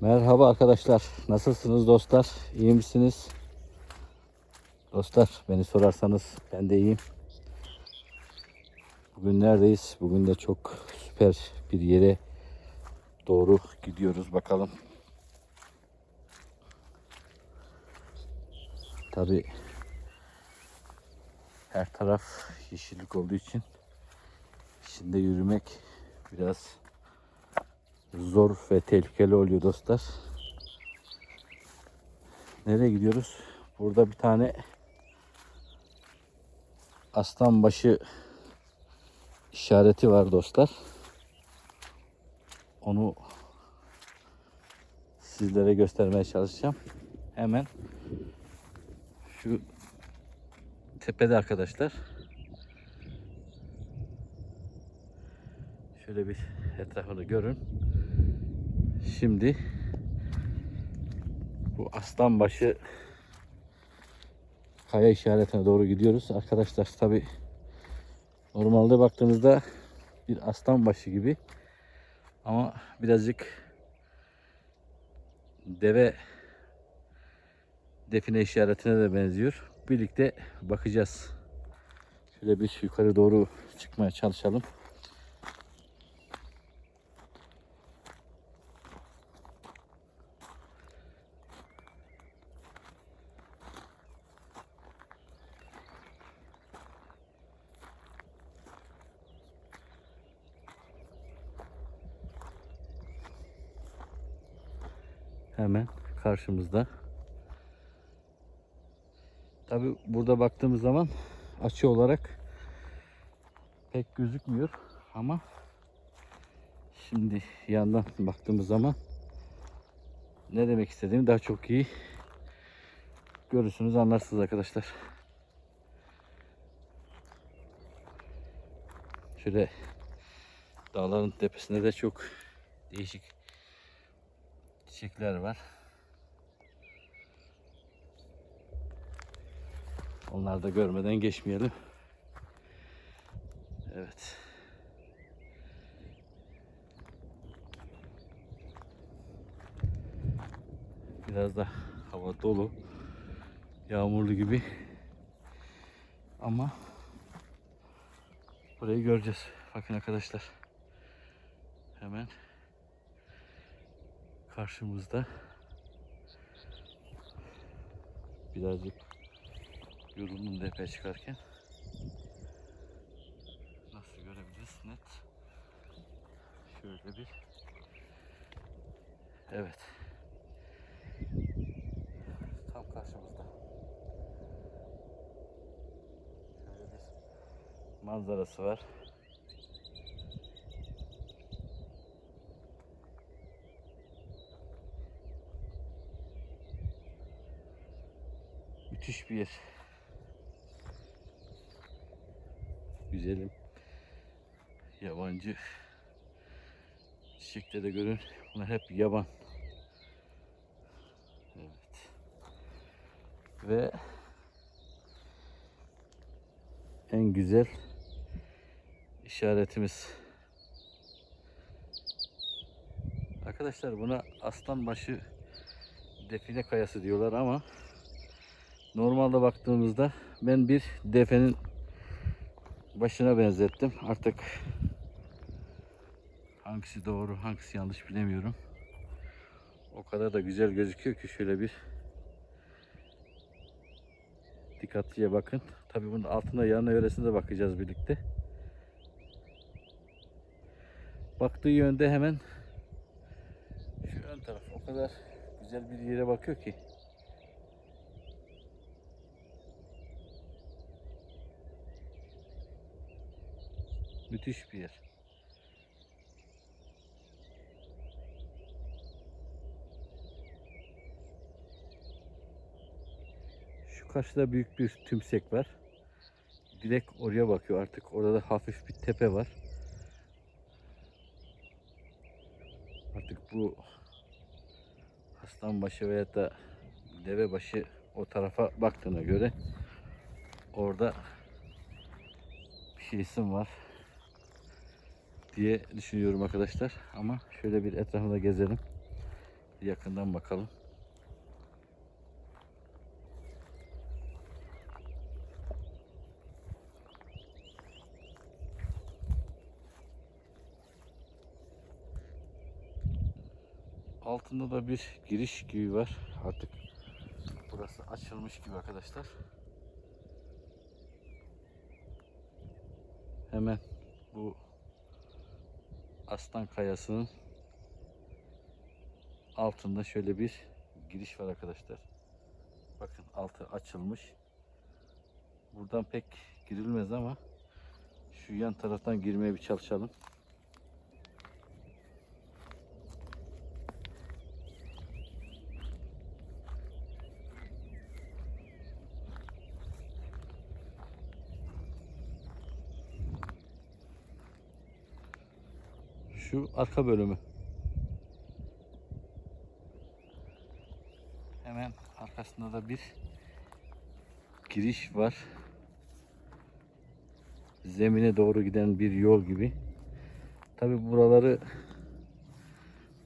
Merhaba arkadaşlar. Nasılsınız dostlar? İyi misiniz? Dostlar beni sorarsanız ben de iyiyim. Bugün neredeyiz? Bugün de çok süper bir yere doğru gidiyoruz bakalım. Tabi her taraf yeşillik olduğu için içinde yürümek biraz zor ve tehlikeli oluyor dostlar. Nereye gidiyoruz? Burada bir tane aslanbaşı işareti var dostlar. Onu sizlere göstermeye çalışacağım. Hemen şu tepede arkadaşlar. Şöyle bir etrafını görün. Şimdi bu aslanbaşı kaya işaretine doğru gidiyoruz. Arkadaşlar tabi normalde baktığınızda bir aslanbaşı gibi ama birazcık deve define işaretine de benziyor. Birlikte bakacağız. Şöyle bir yukarı doğru çıkmaya çalışalım. Hemen karşımızda. Tabi burada baktığımız zaman açı olarak pek gözükmüyor ama şimdi yandan baktığımız zaman ne demek istediğimi daha çok iyi görürsünüz anlarsınız arkadaşlar. Şöyle dağların tepesinde de çok değişik çiçekler var. Onları da görmeden geçmeyelim. Evet. Biraz da hava dolu. Yağmurlu gibi. Ama burayı göreceğiz. Bakın arkadaşlar. Hemen karşımızda. Birazcık yolunun tepeye çıkarken nasıl görebiliriz? Net. Şöyle bir. Evet. Tam karşımızda. Şöyle bir manzarası var müthiş bir yer güzelim. Yabancı çiçekleri görün. Bunlar hep yaban. Evet. Ve en güzel işaretimiz. Arkadaşlar buna aslanbaşı define kayası diyorlar ama normalde baktığımızda ben bir defenin başına benzettim. Artık hangisi doğru, hangisi yanlış bilemiyorum. O kadar da güzel gözüküyor ki şöyle bir dikkatlice bakın. Tabii bunun altına yanına yöresine de bakacağız birlikte. Baktığı yönde hemen şu ön taraf o kadar güzel bir yere bakıyor ki. Müthiş bir yer. Şu karşıda büyük bir tümsek var. Direkt oraya bakıyor artık. Orada da hafif bir tepe var. Artık bu aslanbaşı veya da devebaşı o tarafa baktığına göre orada bir şeysim var diye düşünüyorum arkadaşlar. Ama şöyle bir etrafında gezelim. Bir yakından bakalım. Altında da bir giriş gibi var. Artık burası açılmış gibi arkadaşlar. Hemen bu Aslan Kayası'nın altında şöyle bir giriş var arkadaşlar. Bakın altı açılmış. Buradan pek girilmez ama şu yan taraftan girmeye bir çalışalım. Şu arka bölümü. Hemen arkasında da bir giriş var. Zemine doğru giden bir yol gibi. Tabi buraları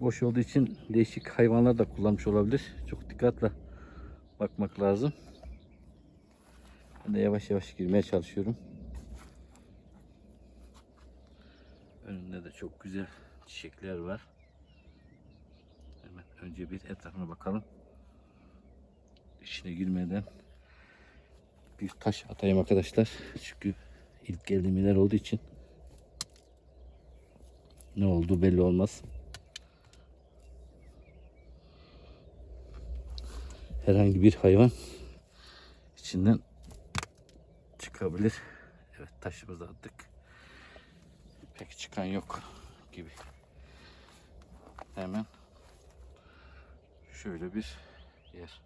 boş olduğu için değişik hayvanlar da kullanmış olabilir. Çok dikkatle bakmak lazım. Ben de yavaş yavaş girmeye çalışıyorum. Önünde de çok güzel çiçekler var. Hemen önce bir etrafına bakalım. İçine girmeden bir taş atayım arkadaşlar. Çünkü ilk geldiğim yer olduğu için ne oldu belli olmaz. Herhangi bir hayvan içinden çıkabilir. Evet taşımızı attık. Pek çıkan yok gibi. Hemen şöyle bir yer.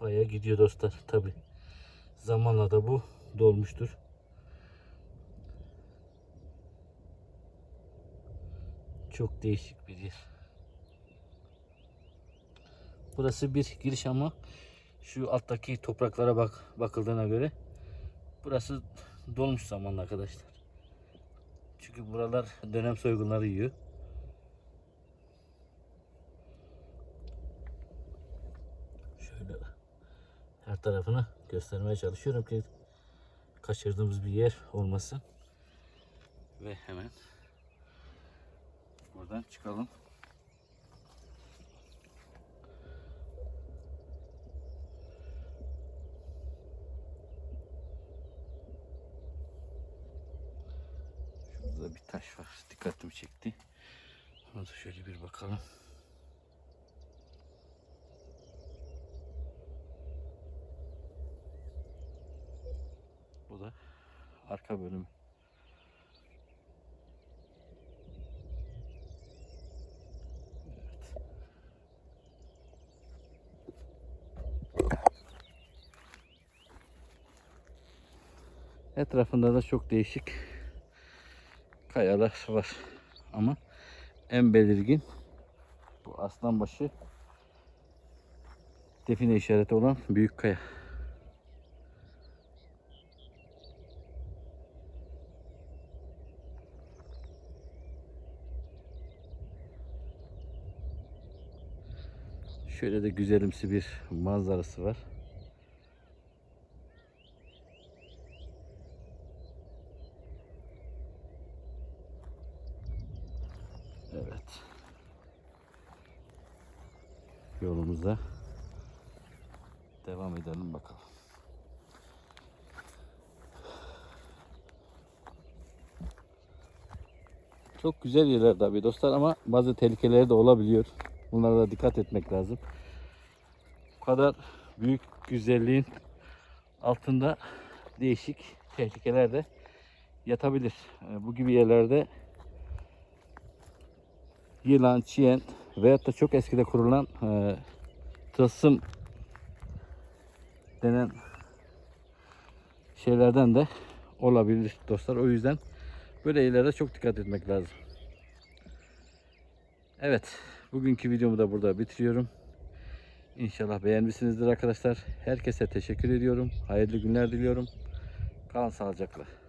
Baya gidiyor dostlar tabi. Zamanla da bu dolmuştur. Çok değişik bir yer. Burası bir giriş ama şu alttaki topraklara bak bakıldığına göre burası dolmuş zamanla arkadaşlar. Çünkü buralar dönem soygunları yiyor. Şöyle her tarafını göstermeye çalışıyorum ki kaçırdığımız bir yer olmasın. Ve hemen buradan çıkalım. Şurada bir taş var. Dikkatimi çekti. Ona da şöyle bir bakalım. Bu da arka bölümü. Etrafında da çok değişik kayalar var. Ama en belirgin bu aslanbaşı define işareti olan büyük kaya. Şöyle de güzelimsi bir manzarası var. Evet. Yolumuza devam edelim bakalım. Çok güzel yerler tabii dostlar ama bazı tehlikeleri de olabiliyor. Bunlara da dikkat etmek lazım. Bu kadar büyük güzelliğin altında değişik tehlikeler de yatabilir. Ee, Bu gibi yerlerde yılan, çiyen veyahut da çok eskide kurulan e, tılsım denen şeylerden de olabilir dostlar. O yüzden böyle yerlere çok dikkat etmek lazım. Evet, bugünkü videomu da burada bitiriyorum. İnşallah beğenmişsinizdir arkadaşlar. Herkese teşekkür ediyorum. Hayırlı günler diliyorum. Kalın sağlıcakla.